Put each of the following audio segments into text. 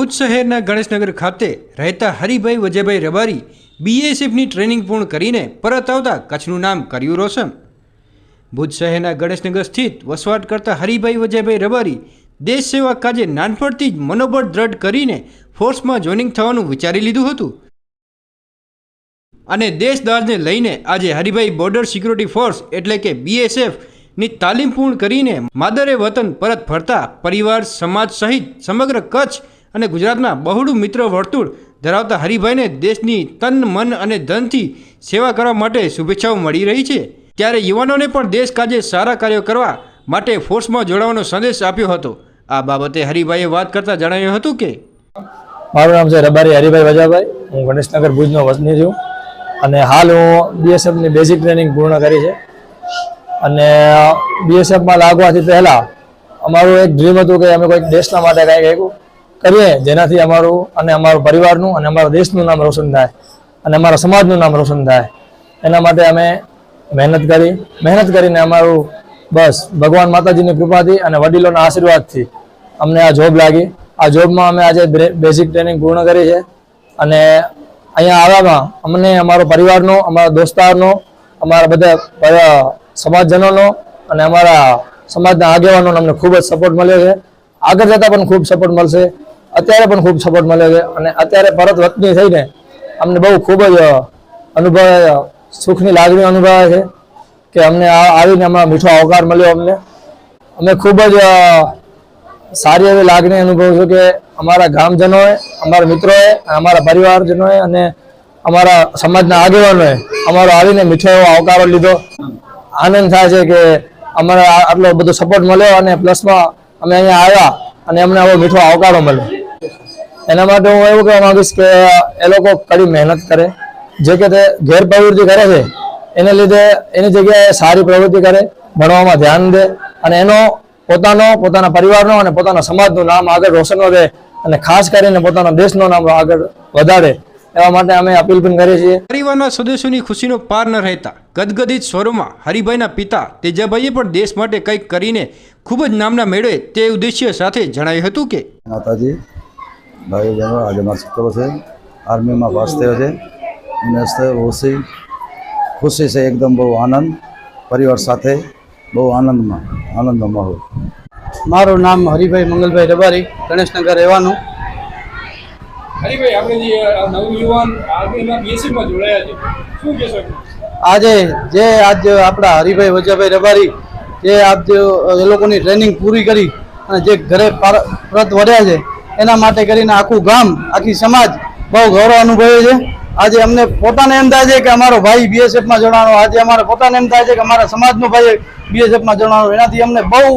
ભુજ શહેરના ગણેશનગર ખાતે રહેતા હરિભાઈ વજયભાઈ રબારી બીએસએફની ટ્રેનિંગ પૂર્ણ કરીને પરત આવતા કચ્છનું નામ કર્યું રોશન. ભુજ શહેરના ગણેશનગર સ્થિત વસવાટ કરતા હરિભાઈ વજયભાઈ રબારી દેશ સેવા કાજે નાનપણથી જ મનોબળ દ્રઢ કરીને ફોર્સમાં જોઈનિંગ થવાનું વિચારી લીધું હતું. અને દેશદારને લઈને આજે હરિભાઈ બોર્ડર સિક્યુરિટી ફોર્સ એટલે કે બીએસએફની તાલીમ પૂર્ણ કરીને માદરે વતન પરત ફરતા પરિવાર, સમાજ સહિત સમગ્ર કચ્છ અને ગુજરાતના બહોળું મિત્ર વર્તુળ ધરાવતા હરિભાઈને દેશની તન, મન અને ધનથી સેવા કરવા માટે શુભેચ્છાઓ મળી રહી છે. ત્યારે યુવાનોને પણ દેશ કાજે સારા કાર્યો કરવા માટે ફોર્સમાં જોડાવાનો સંદેશ આપ્યો હતો. આ બાબતે હરિભાઈએ વાત કરતા જણાવ્યું હતું કે મારું નામ છે રબારી હરિભાઈ વજાભાઈ. હું ગણેશનગર ભુજનો વતની છું. અને હાલ હું બીએસએફની બેઝિક ટ્રેનિંગ પૂર્ણ કરી છે. અને બીએસએફમાં લાગવાથી પહેલાં અમારું એક ડ્રીમ હતું કે અમે કોઈક દેશના માટે કંઈક એવું કરીએ જેનાથી અમારું અને અમારું પરિવારનું અને અમારા દેશનું નામ રોશન થાય અને અમારા સમાજનું નામ રોશન થાય. એના માટે અમે મહેનત કરી, મહેનત કરીને અમારું બસ ભગવાન માતાજીની કૃપાથી અને વડીલોના આશીર્વાદથી અમને આ જોબ લાગી. આ જોબમાં અમે આજે બેઝિક ટ્રેનિંગ પૂર્ણ કરી છે અને અહીંયા આવવામાં અમને, અમારો પરિવારનો, અમારા દોસ્તારનો, અમારા બધા સમાજજનોનો અને અમારા સમાજના આગેવાનોનો અમને ખૂબ જ સપોર્ટ મળ્યો છે. આગળ જતાં પણ ખૂબ સપોર્ટ મળશે. અત્યારે પણ ખૂબ સપોર્ટ મળ્યો છે. અને અત્યારે પરત વતની થઈને અમને બહુ ખૂબ જ અનુભવ, સુખની લાગણી અનુભવાય છે કે અમને આવીને અમારો મીઠો આવકાર મળ્યો અમને. અમે ખૂબ જ સારી એવી લાગણી અનુભવું છું કે અમારા ગામજનોએ, અમારા મિત્રોએ, અમારા પરિવારજનોએ અને અમારા સમાજના આગેવાનોએ અમારો આવીને મીઠો એવો આવકારો લીધો. આનંદ થાય છે કે અમારે આટલો બધો સપોર્ટ મળ્યો અને પ્લસમાં અમે અહીંયા આવ્યા અને અમને આવો મીઠો આવકારો મળ્યો. એના માટે હું એવું કહેવા માંગીશ કે એ લોકો કડી મહેનત કરે. જે કે તે ગેરપ્રવૃત્તિ કરે છે એને લીધે એની જગ્યાએ સારી પ્રવૃત્તિ કરે ભણવામાં ધ્યાન દે અને એનો પોતાનો પોતાના પરિવારનો અને પોતાના સમાજનું નામ આગળ રોશન વધે અને ખાસ કરીને પોતાના દેશનું નામ આગળ વધારે. એવા માટે અમે અપીલ પણ કરીએ છીએ. પરિવારના સદસ્યોની ખુશીનો પાર ન રહેતા ગદગદિત સ્વરોમાં હરિભાઈના પિતા તેજાભાઈએ પણ દેશ માટે કંઈક કરીને ખૂબ જ નામના મેળવે તે ઉદ્દેશ્ય સાથે જણાવ્યું હતું કે માતાજી ભાઈ બહેનો આજે મારો છોકરો છે. આર્મીમાં પાસ થયો છે. અને હસ્તે ખુશી ખુશી છે એકદમ બહુ આનંદ. પરિવાર સાથે બહુ આનંદમાં આનંદનો માહોલ. મારું નામ હરિભાઈ મંગલભાઈ રબારી ગણેશનગર રહેવાનું. હરીભાઈ આપણે જે નવયુવાન આર્મીમાં બીએસએફમાં જોડાયા છે શું કહેશો આજે જે આજ આપણા હરિભાઈ વજાભાઈ રબારી જે આજ એ લોકોની ટ્રેનિંગ પૂરી કરી અને જે ઘરે પાર- પરત વળ્યા છે એના માટે કરીને આખું ગામ, આખી સમાજ બહુ ગૌરવ અનુભવે છે. આજે અમને પોતાને એમ થાય છે કે અમારો ભાઈ બીએસએફમાં જોડાણો આજે અમારે પોતાને એમ થાય છે કે અમારા સમાજનો ભાઈ બીએસએફમાં જોડાણો એનાથી અમને બહુ,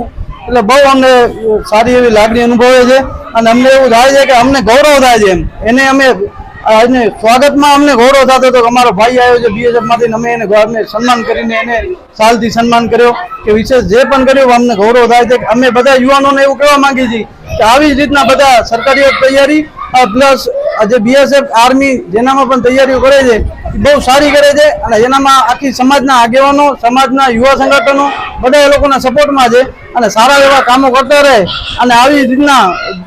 એટલે બહુ અમને સારી એવી લાગણી અનુભવે છે. અને અમને એવું થાય છે કે અમને ગૌરવ થાય છે એમ. એને અમે અને સ્વાગતમાં અમને ગૌરવ થતો હતો કે અમારો ભાઈ આવ્યો છે બીએસએફમાંથી અમે એને અમને સન્માન કરીને એને સાલથી સન્માન કર્યો કે વિશેષ જે પણ કર્યું, અમને ગૌરવ થાય છે અમે બધા યુવાનોને એવું કહેવા માંગીએ છીએ આવી જ રીતના બધા સરકારી તૈયારી પ્લસ જે બીએસએફ આર્મી જેનામાં પણ તૈયારીઓ કરે છે બહુ સારી કરે છે અને જેનામાં આખી સમાજના આગેવાનો, સમાજના યુવા સંગઠનો બધા એ લોકોના સપોર્ટમાં છે અને સારા એવા કામો કરતા રહે અને આવી રીતના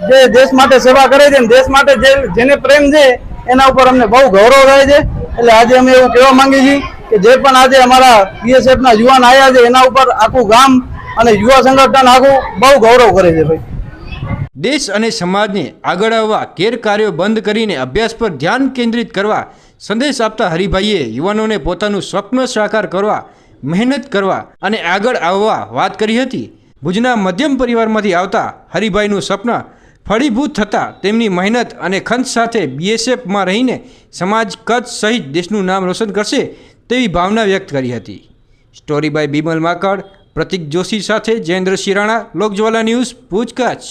જે દેશ માટે સેવા કરે છે દેશ માટે જે જેને પ્રેમ છે એના ઉપર અમને બહુ ગૌરવ થાય છે. એટલે આજે અમે એવું કહેવા માંગીએ છીએ કે જે પણ આજે અમારા બીએસએફના યુવાન આવ્યા છે, એના ઉપર આખું ગામ અને યુવા સંગઠન આખું બહુ ગૌરવ કરે છે ભાઈ. દેશ અને સમાજને આગળ આવવા ગેરકાર્યો બંધ કરીને અભ્યાસ પર ધ્યાન કેન્દ્રિત કરવા સંદેશ આપતા હરિભાઈએ યુવાનોને પોતાનું સ્વપ્ન સાકાર કરવા, મહેનત કરવા અને આગળ આવવા વાત કરી હતી. ભુજના મધ્યમ પરિવારમાંથી આવતા હરિભાઈનું સપના ફળીભૂત થતાં તેમની મહેનત અને ખંત સાથે બીએસએફમાં રહીને સમાજ કચ્છ સહિત દેશનું નામ રોશન કરશે તેવી ભાવના વ્યક્ત કરી હતી. સ્ટોરી બાય બિમલ માકડ, પ્રતિક જોશી સાથે જયેન્દ્ર શિરાણા, લોકજ્વાલા ન્યૂઝ ભુજ કચ્છ.